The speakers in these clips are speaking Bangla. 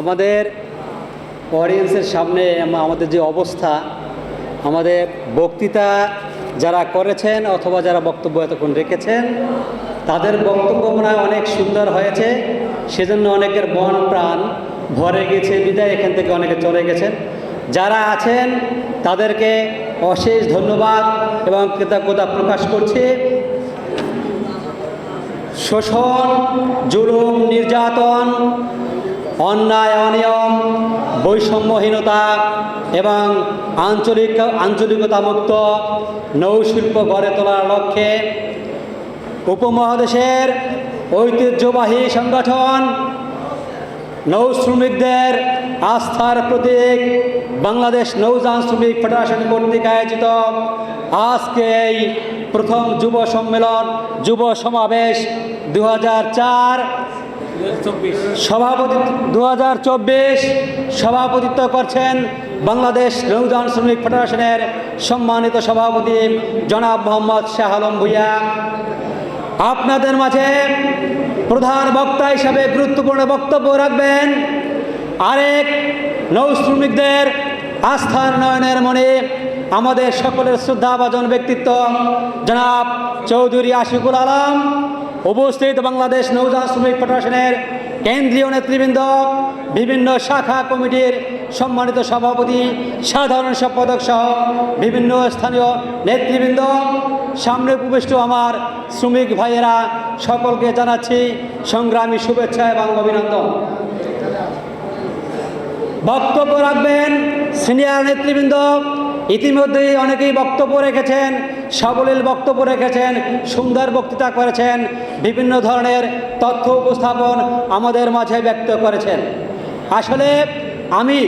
আমাদের অডিয়েন্সের সামনে আমাদের যে অবস্থা, আমাদের বক্তৃতা যারা করেছেন অথবা যারা বক্তব্য এতক্ষণ রেখেছেন, তাদের বক্তব্য মনে অনেক সুন্দর হয়েছে। সেজন্য অনেকের মন, প্রাণ ভরে গেছে, বিদায় এখান থেকে অনেকে চলে গেছেন। যারা আছেন, তাদেরকে অশেষ ধন্যবাদ এবং কৃতজ্ঞতা প্রকাশ করছি। শোষণ, জুলুম, নির্যাতন অন্যায়, অনিয়ম, বৈষম্যহীনতা এবং আঞ্চলিক আঞ্চলিকতা মুক্ত নৌশিল্প গড়ে তোলার লক্ষ্যে উপমহাদেশের ঐতিহ্যবাহী সংগঠন নৌ শ্রমিকদের আস্থার প্রতীক বাংলাদেশ নৌযান শ্রমিক ফেডারেশন কর্তৃক আয়োজিত আজকে এই প্রথম যুব সম্মেলন, যুব সমাবেশ দু সভাপতি দু হাজার চব্বিশ সভাপতিত্ব করছেন বাংলাদেশ নৌযান শ্রমিক ফেডারেশনের সম্মানিত সভাপতি জনাব মোহাম্মদ শাহ আলম ভুইয়া। আপনাদের মাঝে প্রধান বক্তা হিসাবে গুরুত্বপূর্ণ বক্তব্য রাখবেন। আরেক নৌ শ্রমিকদের আস্থার নয়নের মনে আমাদের সকলের শ্রদ্ধাভাজন ব্যক্তিত্ব, জনাব চৌধুরী আশিকুল আলম। উপস্থিত বাংলাদেশ নৌযান শ্রমিক ফেডারেশনের কেন্দ্রীয় নেতৃবৃন্দ, বিভিন্ন শাখা কমিটির সম্মানিত সভাপতি, সাধারণ সম্পাদক সহ বিভিন্ন স্থানীয় নেতৃবৃন্দ, সামনে উপবিষ্ট আমার শ্রমিক ভাইয়েরা, সকলকে জানাচ্ছি সংগ্রামী শুভেচ্ছা এবং অভিনন্দন। বক্তব্য রাখবেন সিনিয়র নেতৃবৃন্দ ইতিমধ্যেই অনেকেই বক্তব্য রেখেছেন, সাবলীল বক্তব্য রেখেছেন, সুন্দর বক্তৃতা করেছেন, বিভিন্ন ধরনের তথ্য উপস্থাপন আমাদের মাঝে ব্যক্ত করেছেন। আসলে আমি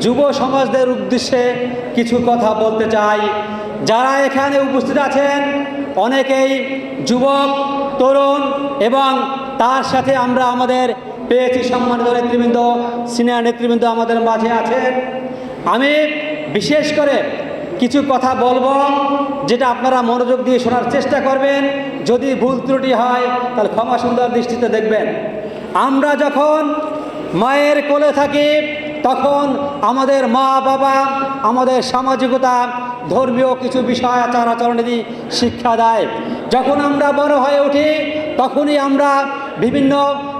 যুব সমাজদের উদ্দেশ্যে কিছু কথা বলতে চাই। যারা এখানে উপস্থিত আছেন, অনেকেই যুবক, তরুণ এবং তার সাথে আমরা আমাদের পেয়েছি সম্মানিত নেতৃবৃন্দ, সিনিয়র নেতৃবৃন্দ আমাদের মাঝে আছেন। আমি বিশেষ করে কিছু কথা বলব যেটা আপনারা মনোযোগ দিয়ে শোনার চেষ্টা করবেন। যদি ভুল ত্রুটি হয়, তাহলে ক্ষমা সুন্দর দৃষ্টিতে দেখবেন। আমরা যখন মায়ের কোলে থাকি, তখন আমাদের মা বাবা, আমাদের সামাজিকতা, ধর্মীয় কিছু বিষয়, আচার আচরণেরই শিক্ষা দেয়। যখন আমরা বড় হয়ে উঠি, তখনই আমরা বিভিন্ন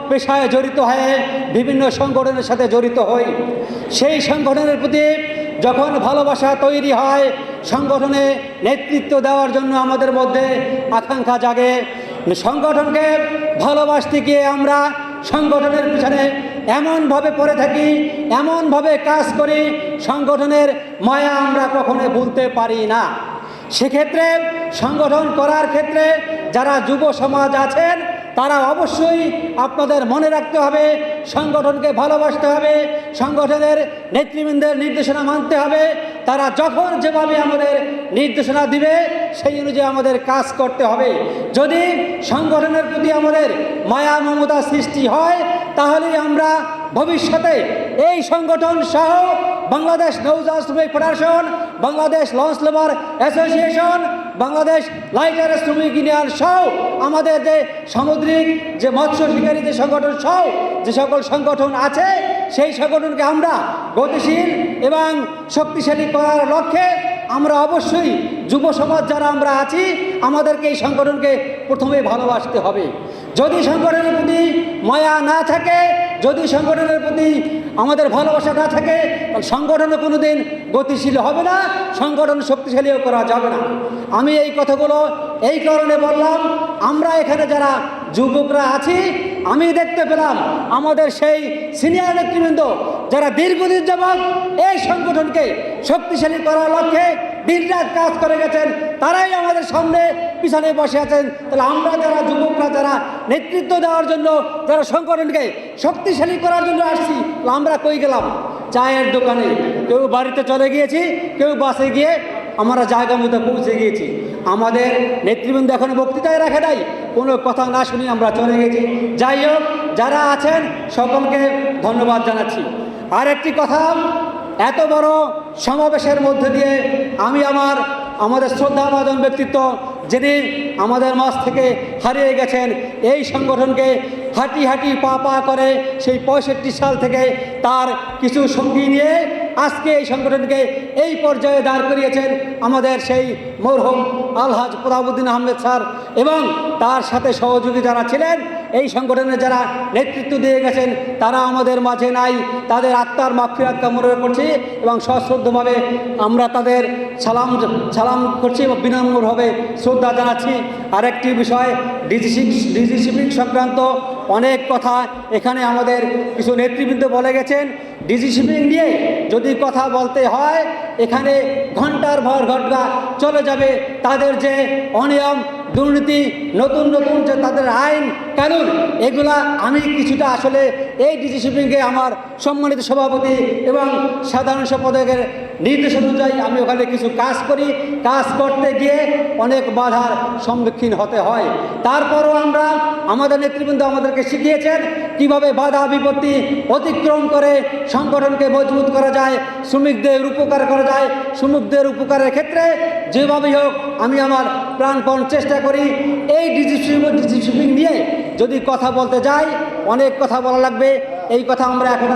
পেশায় জড়িত হয়ে, বিভিন্ন সংগঠনের সাথে জড়িত হই। সেই সংগঠনের প্রতি যখন ভালোবাসা তৈরি হয়, সংগঠনে নেতৃত্ব দেওয়ার জন্য আমাদের মধ্যে আকাঙ্ক্ষা জাগে। সংগঠনকে ভালোবাসতে গিয়ে আমরা সংগঠনের পিছনে এমনভাবে পড়ে থাকি, এমনভাবে কাজ করি, সংগঠনের মায়া আমরা কখনো ভুলতে পারি না। সেক্ষেত্রে সংগঠন করার ক্ষেত্রে যারা যুব সমাজ আছেন তারা অবশ্যই আপনাদের মনে রাখতে হবে, সংগঠনকে ভালোবাসতে হবে, সংগঠনের নেতৃবৃন্দের নির্দেশনা মানতে হবে। তারা যখন যেভাবে আমাদের নির্দেশনা দিবে, সেই অনুযায়ী আমাদের কাজ করতে হবে। যদি সংগঠনের প্রতি আমাদের মায়া মমতা সৃষ্টি হয় তাহলেই আমরা ভবিষ্যতে এই সংগঠন সহ বাংলাদেশ নৌজাহাজ শ্রমিক federation Bangladesh launch labour association Bangladesh lighter শ্রমিক ইউনিয়ন সহ আমাদের যে সামুদ্রিক, যে মৎস্য শিকারী যে সংগঠন সহ যে সকল সংগঠন আছে, সেই সংগঠনকে আমরা গতিশীল এবং শক্তিশালী করার লক্ষ্যে আমরা অবশ্যই যুব সমাজ যারা আমরা আছি, আমাদেরকে এই সংগঠনকে প্রথমে ভালোবাসতে হবে। যদি সংগঠনের প্রতি মায়া না থাকে, যদি সংগঠনের প্রতি আমাদের ভালোবাসা না থাকে, তাহলে সংগঠনে কোনো দিন গতিশীল হবে না, সংগঠন শক্তিশালীও করা যাবে না। আমি এই কথাগুলো এই কারণে বললাম, আমরা এখানে যারা যুবকরা আছি, আমি দেখতে পেলাম আমাদের সেই সিনিয়র নেতৃবৃন্দ যারা দীর্ঘদিন যাবৎ এই সংগঠনকে শক্তিশালী করার লক্ষ্যে দিনরাত কাজ করে গেছেন, তারাই আমাদের সামনে পিছনে বসে আছেন। তাহলে আমরা যারা যুবকরা, যারা নেতৃত্ব দেওয়ার জন্য, যারা সংগঠনকে শক্তিশালী করার জন্য আসছি আমরা কই গেলাম? চায়ের দোকানে। কেউ বাড়িতে চলে গিয়েছি, কেউ বাসে গিয়ে আমরা জায়গা মতো পৌঁছে গিয়েছি। আমাদের নেতৃবৃন্দ এখন বক্তৃতায় রাখে নাই, কোনো কথা না শুনি আমরা চলে গেছি। যাই হোক, যারা আছেন, সকলকে ধন্যবাদ জানাচ্ছি। আর একটি কথা, এত বড় সমাবেশের মধ্যে দিয়ে আমি আমার, আমাদের শ্রদ্ধাভাজন ব্যক্তিত্ব যিনি আমাদের মাঝ থেকে হারিয়ে গেছেন, এই সংগঠনকে হাঁটি হাঁটি পা পা করে সেই পঁয়ষট্টি সাল থেকে তার কিছু সঙ্গী নিয়ে আজকে এই সংগঠনকে এই পর্যায়ে দাঁড় করিয়েছেন আমাদের সেই মরহুম আলহাজ প্রতাবুদ্দিন আহমেদ স্যার এবং তার সাথে সহযোগী যারা ছিলেন, এই সংগঠনে যারা নেতৃত্ব দিয়ে গেছেন, তারা আমাদের মাঝে নাই, তাদের আত্মার মাফিরাত কামনা করছি এবং সশ্রদ্ধভাবে আমরা তাদের সালাম সালাম করছি এবং বিনম্রভাবে শ্রদ্ধা জানাচ্ছি। আরেকটি বিষয় ডিজি ডিজি শিপিং সংক্রান্ত অনেক কথা এখানে আমাদের কিছু নেতৃবৃন্দ বলে গেছেন। ডিজি শিপিং নিয়ে যদি কথা বলতে হয়, এখানে ঘণ্টার ভর ঘটনা চলে যাবে। তাদের যে অনিয়ম, দুর্নীতি, নতুন নতুন যে তাদের আইন, কানুন, এগুলা আমি কিছুটা আসলে এই ডিজি শিপিংকে আমার সম্মানিত সভাপতি এবং সাধারণ সম্পাদকের নির্দেশ অনুযায়ী আমি ওখানে কিছু কাজ করি। কাজ করতে গিয়ে অনেক বাধার সম্মুখীন হতে হয়। তারপরও আমরা আমাদের নেতৃবৃন্দ আমাদেরকে শিখিয়েছেন কীভাবে বাধা বিপত্তি অতিক্রম করে সংগঠনকে মজবুত করা যায়, শ্রমিকদের উপকার করা যায়। শ্রমিকদের উপকারের ক্ষেত্রে যেভাবেই হোক আমি আমার প্রাণপণ চেষ্টা করি। এই ডিজি ডিজি শিপিং নিয়ে যদি কথা বলতে যাই অনেক কথা বলা লাগবে। এই কথা আমরা এখন